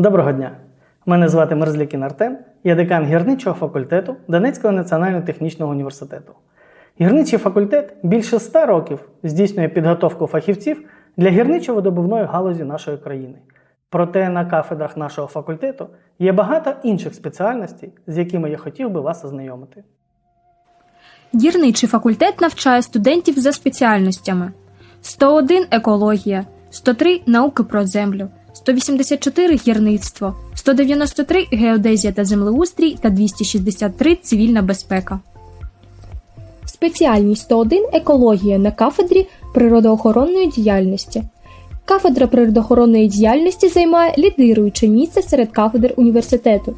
Доброго дня! Мене звати Мерзлікін Артем, я декан гірничого факультету Донецького національного технічного університету. Гірничий факультет більше ста років здійснює підготовку фахівців для гірничо-видобувної галузі нашої країни. Проте на кафедрах нашого факультету є багато інших спеціальностей, з якими я хотів би вас ознайомити. Гірничий факультет навчає студентів за спеціальностями: 101 екологія, 103 науки про землю, 184 гірництво, 193 геодезія та землеустрій та 263 цивільна безпека. Спеціальність 101 екологія на кафедрі природоохоронної діяльності. Кафедра природоохоронної діяльності займає лідируюче місце серед кафедр університету.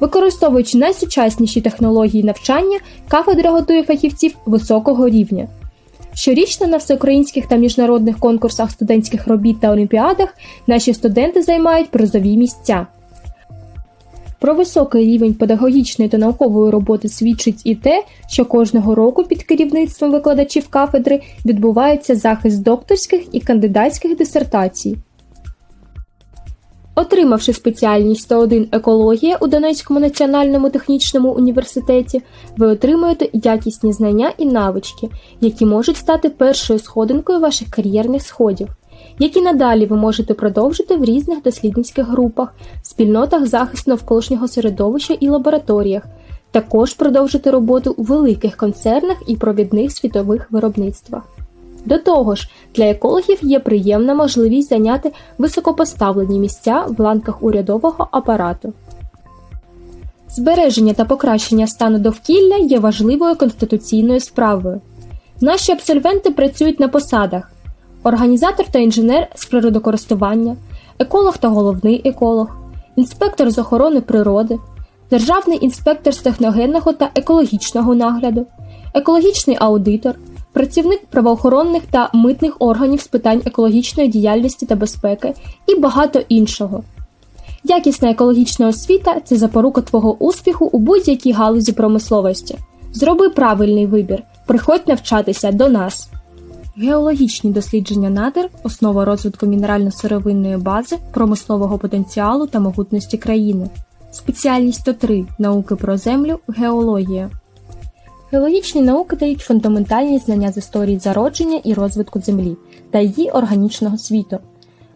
Використовуючи найсучасніші технології навчання, кафедра готує фахівців високого рівня. Щорічно на всеукраїнських та міжнародних конкурсах студентських робіт та олімпіадах наші студенти займають призові місця. Про високий рівень педагогічної та наукової роботи свідчить і те, що кожного року під керівництвом викладачів кафедри відбувається захист докторських і кандидатських дисертацій. Отримавши спеціальність 101 екологія у Донецькому національному технічному університеті, ви отримуєте якісні знання і навички, які можуть стати першою сходинкою ваших кар'єрних сходів, які надалі ви можете продовжити в різних дослідницьких групах, спільнотах захисту навколишнього середовища і лабораторіях, також продовжити роботу у великих концернах і провідних світових виробництвах. До того ж, для екологів є приємна можливість зайняти високопоставлені місця в ланках урядового апарату. Збереження та покращення стану довкілля є важливою конституційною справою. Наші абсолвенти працюють на посадах: організатор та інженер з природокористування, еколог та головний еколог, інспектор з охорони природи, державний інспектор з техногенного та екологічного нагляду, екологічний аудитор працівник правоохоронних та митних органів з питань екологічної діяльності та безпеки і багато іншого. Якісна екологічна освіта це запорука твого успіху у будь-якій галузі промисловості. Зроби правильний вибір, приходь навчатися до нас. Геологічні дослідження надр основа розвитку мінерально-сировинної бази, промислового потенціалу та могутності країни. Спеціальність 103 науки про землю, геологія. Геологічні науки дають фундаментальні знання з історії зародження і розвитку Землі та її органічного світу.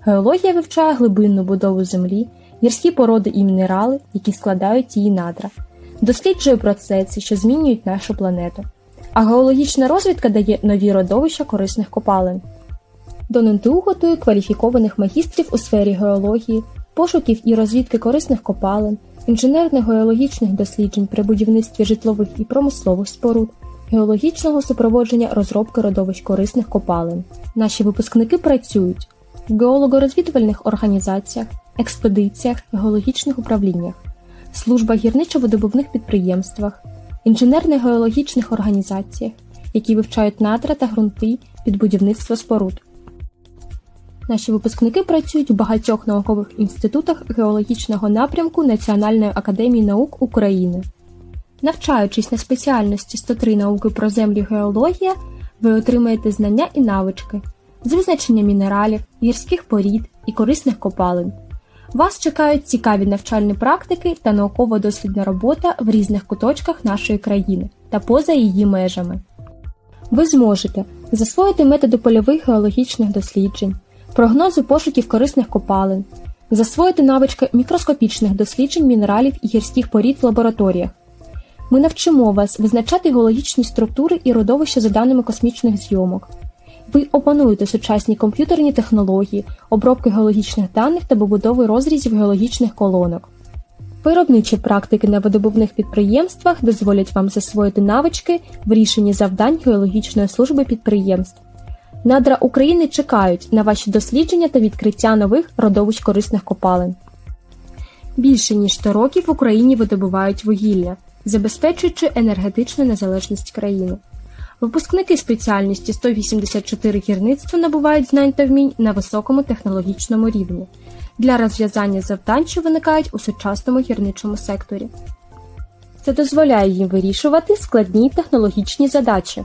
Геологія вивчає глибинну будову Землі, гірські породи і мінерали, які складають її надра, досліджує процеси, що змінюють нашу планету. А геологічна розвідка дає нові родовища корисних копалин. До НТУ готує кваліфікованих магістрів у сфері геології, пошуків і розвідки корисних копалин, інженерних геологічних досліджень при будівництві житлових і промислових споруд, геологічного супроводження розробки родовищ корисних копалин. Наші випускники працюють в геолого-розвідувальних організаціях, експедиціях, геологічних управліннях, службах гірничо-видобувних підприємствах, інженерних геологічних організаціях, які вивчають надра та ґрунти під будівництво споруд. Наші випускники працюють у багатьох наукових інститутах геологічного напрямку Національної академії наук України. Навчаючись на спеціальності 103 науки про землю геологія, ви отримаєте знання і навички з визначення мінералів, гірських порід і корисних копалин. Вас чекають цікаві навчальні практики та науково-дослідна робота в різних куточках нашої країни та поза її межами. Ви зможете засвоїти методи польових геологічних досліджень, прогнози пошуків корисних копалин, засвоїти навички мікроскопічних досліджень мінералів і гірських порід в лабораторіях. Ми навчимо вас визначати геологічні структури і родовища за даними космічних зйомок. Ви опануєте сучасні комп'ютерні технології, обробки геологічних даних та побудови розрізів геологічних колонок. Виробничі практики на видобувних підприємствах дозволять вам засвоїти навички в рішенні завдань геологічної служби підприємств. Надра України чекають на ваші дослідження та відкриття нових родовищ корисних копалин. Більше ніж 100 років в Україні видобувають вугілля, забезпечуючи енергетичну незалежність країни. Випускники спеціальності 184 гірництва набувають знань та вмінь на високому технологічному рівні для розв'язання завдань, що виникають у сучасному гірничому секторі. Це дозволяє їм вирішувати складні технологічні задачі.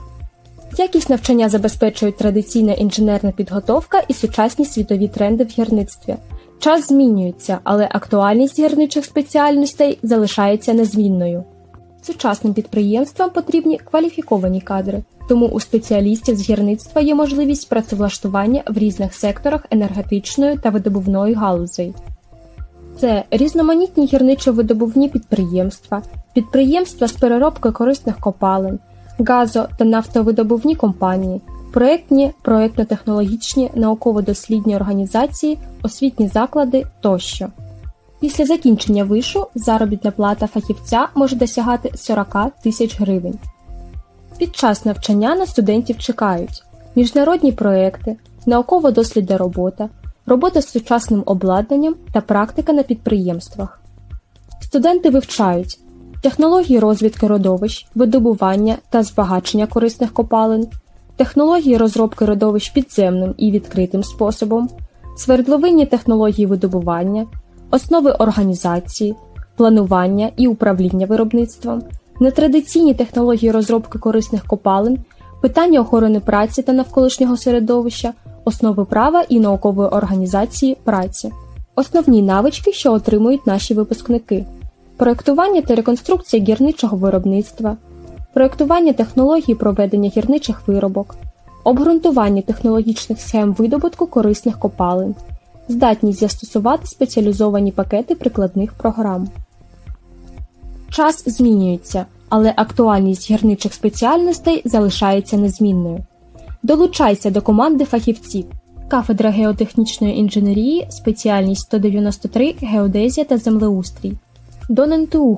Якість навчання забезпечують традиційна інженерна підготовка і сучасні світові тренди в гірництві, Час змінюється, але актуальність гірничих спеціальностей залишається незмінною. Сучасним підприємствам потрібні кваліфіковані кадри, тому у спеціалістів з гірництва є можливість працевлаштування в різних секторах енергетичної та видобувної галузей. Це різноманітні гірничо-видобувні підприємства, підприємства з переробки корисних копалин, газо- та нафтовидобувні компанії, проєктні, проєктно-технологічні, науково-дослідні організації, освітні заклади тощо. Після закінчення вишу заробітна плата фахівця може досягати 40 тисяч гривень. Під час навчання на студентів чекають міжнародні проекти, науково-дослідна робота, робота з сучасним обладнанням та практика на підприємствах. Студенти вивчають технології розвідки родовищ, видобування та збагачення корисних копалин, технології розробки родовищ підземним і відкритим способом, свердловинні технології видобування, основи організації, планування і управління виробництвом, нетрадиційні технології розробки корисних копалин, питання охорони праці та навколишнього середовища, основи права і наукової організації праці. Основні навички, що отримують наші випускники: проектування та реконструкція гірничого виробництва, проектування технологій проведення гірничих виробок, обґрунтування технологічних схем видобутку корисних копалин, здатність застосувати спеціалізовані пакети прикладних програм. Час змінюється, але актуальність гірничих спеціальностей залишається незмінною. Долучайся до команди фахівців. Кафедра геотехнічної інженерії, спеціальність 193 геодезія та землеустрій. До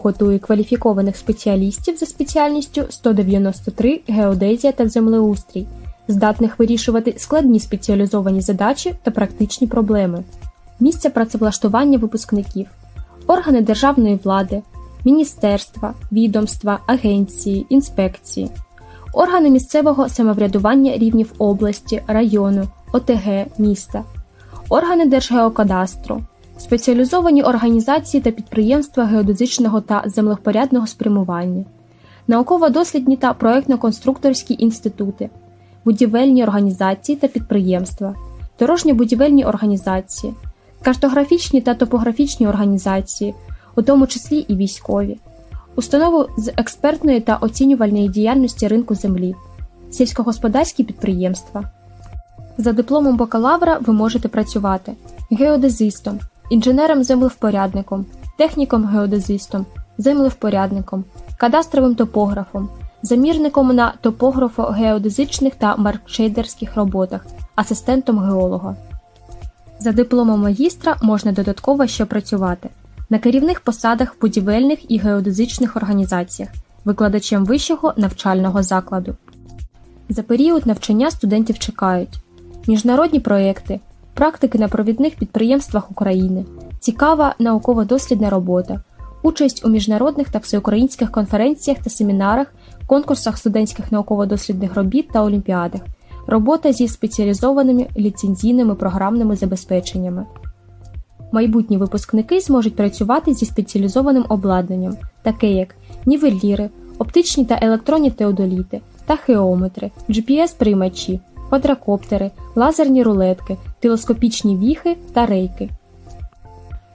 готує кваліфікованих спеціалістів за спеціальністю 193 геодезія та землеустрій, здатних вирішувати складні спеціалізовані задачі та практичні проблеми. Місце працевлаштування випускників, органи державної влади, міністерства, відомства, агенції, інспекції, органи місцевого самоврядування рівнів області, району, ОТГ, міста, органи Держгеокадастру, спеціалізовані організації та підприємства геодезичного та землевпорядного спрямування, науково-дослідні та проєктно-конструкторські інститути, будівельні організації та підприємства, дорожньо-будівельні організації, картографічні та топографічні організації, у тому числі і військові, установи з експертної та оцінювальної діяльності ринку землі, сільськогосподарські підприємства. За дипломом бакалавра ви можете працювати геодезистом, інженером-землевпорядником, техніком-геодезистом, землевпорядником, кадастровим топографом, замірником на топографо-геодезичних та маркшейдерських роботах, асистентом геолога. За дипломом магістра можна додатково ще працювати на керівних посадах в будівельних і геодезичних організаціях, викладачем вищого навчального закладу. За період навчання студентів чекають міжнародні проекти, практики на провідних підприємствах України, цікава науково-дослідна робота, участь у міжнародних та всеукраїнських конференціях та семінарах, конкурсах студентських науково-дослідних робіт та олімпіадах, робота зі спеціалізованими ліцензійними програмними забезпеченнями. Майбутні випускники зможуть працювати зі спеціалізованим обладнанням, таке як нівеліри, оптичні та електронні теодоліти, тахеометри, GPS-приймачі, квадрокоптери, лазерні рулетки, телескопічні віхи та рейки.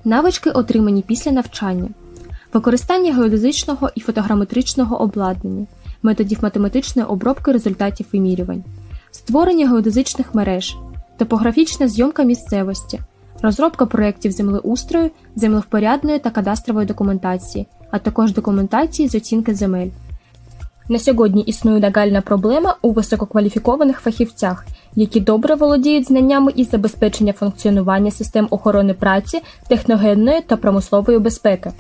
Навички отримані після навчання. Використання геодезичного і фотограметричного обладнання, методів математичної обробки результатів вимірювань, створення геодезичних мереж, топографічна зйомка місцевості, розробка проєктів землеустрою, землевпорядної та кадастрової документації, а також документації з оцінки земель. На сьогодні існує нагальна проблема у висококваліфікованих фахівцях, які добре володіють знаннями із забезпечення функціонування систем охорони праці, техногенної та промислової безпеки.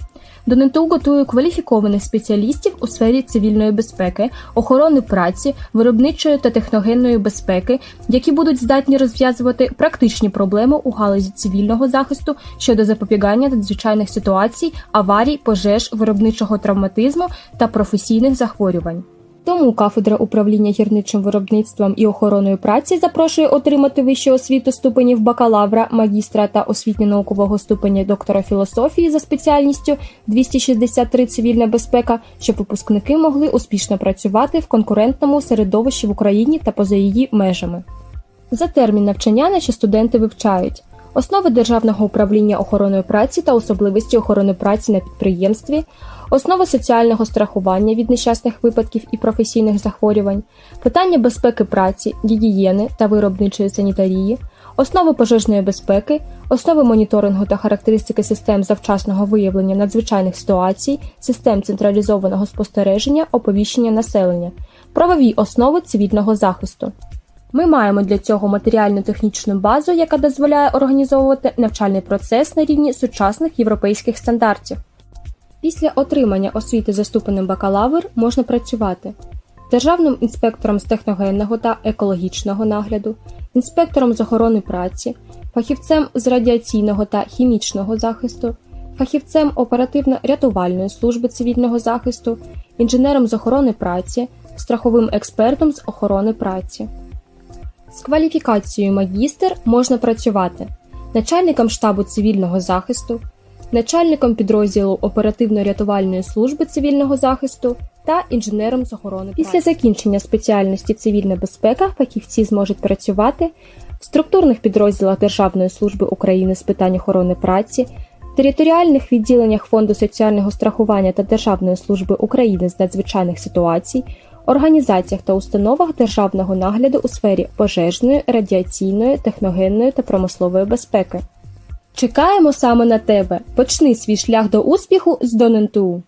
До НТУ готує кваліфікованих спеціалістів у сфері цивільної безпеки, охорони праці, виробничої та техногенної безпеки, які будуть здатні розв'язувати практичні проблеми у галузі цивільного захисту щодо запобігання надзвичайних ситуацій, аварій, пожеж, виробничого травматизму та професійних захворювань. Тому кафедра управління гірничим виробництвом і охороною праці запрошує отримати вищу освіту ступенів бакалавра, магістра та освітньо-наукового ступеня доктора філософії за спеціальністю 263 цивільна безпека, щоб випускники могли успішно працювати в конкурентному середовищі в Україні та поза її межами. За термін навчання наші студенти вивчають основи державного управління охороною праці та особливості охорони праці на підприємстві, основи соціального страхування від нещасних випадків і професійних захворювань, питання безпеки праці, гігієни та виробничої санітарії, основи пожежної безпеки, основи моніторингу та характеристики систем завчасного виявлення надзвичайних ситуацій, систем централізованого спостереження, оповіщення населення, правові основи цивільного захисту. Ми маємо для цього матеріально-технічну базу, яка дозволяє організовувати навчальний процес на рівні сучасних європейських стандартів. Після отримання освіти за ступенем бакалавр можна працювати державним інспектором з техногенного та екологічного нагляду, інспектором з охорони праці, фахівцем з радіаційного та хімічного захисту, фахівцем оперативно-рятувальної служби цивільного захисту, інженером з охорони праці, страховим експертом з охорони праці. З кваліфікацією магістр можна працювати начальником штабу цивільного захисту, начальником підрозділу оперативно-рятувальної служби цивільного захисту та інженером з охорони. Після закінчення спеціальності цивільна безпека фахівці зможуть працювати в структурних підрозділах Державної служби України з питань охорони праці, територіальних відділеннях Фонду соціального страхування та Державної служби України з надзвичайних ситуацій, організаціях та установах державного нагляду у сфері пожежної, радіаційної, техногенної та промислової безпеки. Чекаємо саме на тебе. Почни свій шлях до успіху з Доненту.